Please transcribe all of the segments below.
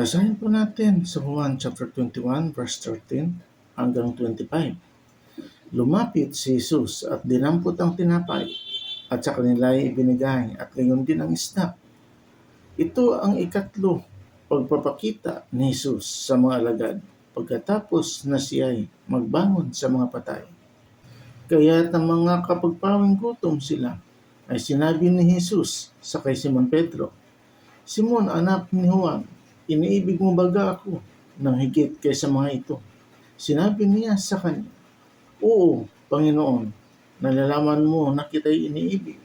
Basahin po natin sa Juan chapter 21 verse 13 hanggang 25. Lumapit si Jesus at dinampot ang tinapay at sa kanila ay ibinigay at gayon din ang isda. Ito ang ikatlo pagpapakita ni Jesus sa mga alagad pagkatapos na siya ay magbangon sa mga patay. Kaya ang mga kapagpawing gutom sila ay sinabi ni Jesus sa kay Simon Pedro, Simon, anak ni Juan, iniibig mo baga ako ng higit kaysa mga ito? Sinabi niya sa kanya, Oo, Panginoon, nalalaman mo na kita'y iniibig.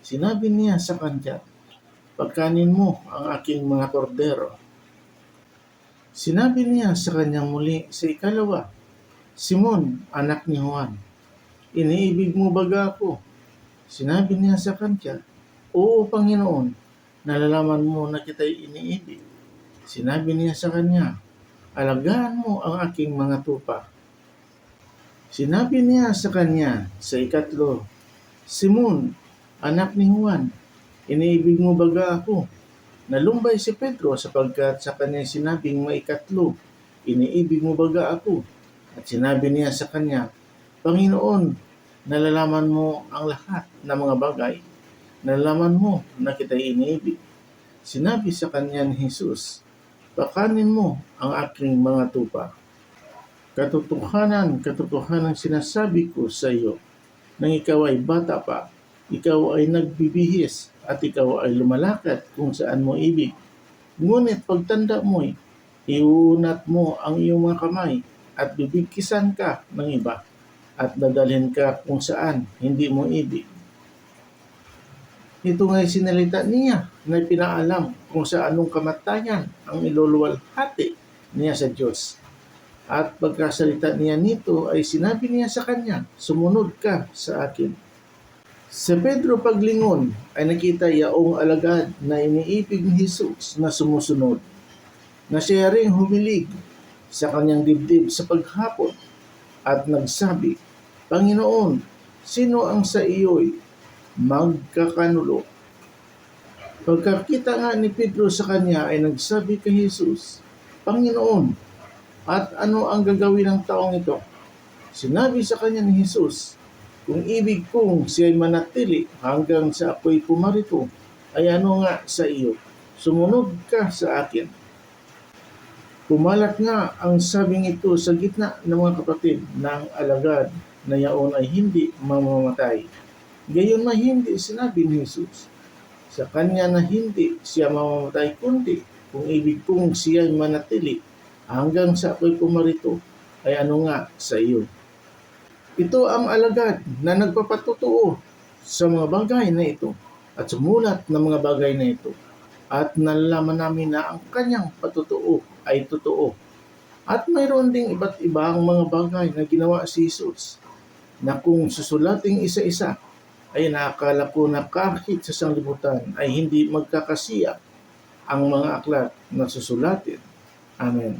Sinabi niya sa kanya, Pagkanin mo ang aking mga kordero. Sinabi niya sa kanyang muli sa ikalawa, Simon, anak ni Juan, iniibig mo baga ako? Sinabi niya sa kanya, Oo, Panginoon, nalalaman mo na kita'y iniibig. Sinabi niya sa kanya, Alagaan mo ang aking mga tupa. Sinabi niya sa kanya sa ikatlo, Simon, anak ni Juan, iniibig mo baga ako? Nalumbay si Pedro sapagkat sa kanya sinabing maikatlo, iniibig mo baga ako? At sinabi niya sa kanya, Panginoon, nalalaman mo ang lahat ng mga bagay. Nalalaman mo na kita'y iniibig. Sinabi sa kanya ni Jesus, Pakanin mo ang aking mga tupa. Katotohanan, katotohanan sinasabi ko sa iyo, nang ikaw ay bata pa, ikaw ay nagbibihis at ikaw ay lumalakad kung saan mo ibig. Ngunit pagtanda mo'y iunat mo ang iyong mga kamay at bibigkisan ka ng iba at dadalhin ka kung saan hindi mo ibig. Ito nga'y sinalita niya na pinaalam kung sa anong kamatayan ang iluluwalhati niya sa Diyos. At pagkasalita niya nito ay sinabi niya sa kanya, sumunod ka sa akin. Sa Pedro paglingon ay nakita yaong alagad na iniibig ni Jesus na sumusunod, na siya ring humilig sa kanyang dibdib sa paghapon at nagsabi, Panginoon, sino ang sa iyo'y magkakanulo? Pagkakita nga ni Pedro sa kanya ay nagsabi kay Jesus, Panginoon, at ano ang gagawin ng taong ito? Sinabi sa kanya ni Jesus, kung ibig kong siya'y manatili hanggang sa ako'y pumarito, ay ano nga sa iyo? Sumunod ka sa akin. Kumalat nga ang sabing ito sa gitna ng mga kapatid ng alagad na yaon ay hindi mamamatay. Gayon na hindi sinabi ni Jesus sa kanya na hindi siya mamamatay kundi kung ibig kong siya'y manatili hanggang sa ako'y pumarito ay ano nga sa iyo. Ito ang alagad na nagpapatutuo sa mga bagay na ito at sumulat ng mga bagay na ito at nalalaman namin na ang kanyang patutuo ay totoo. At mayroon ding iba't ibang mga bagay na ginawa si Jesus na kung susulating isa-isa ay nakakala ko na kahit sa sanglibutan ay hindi magkakasiya ang mga aklat na susulatin. Amen.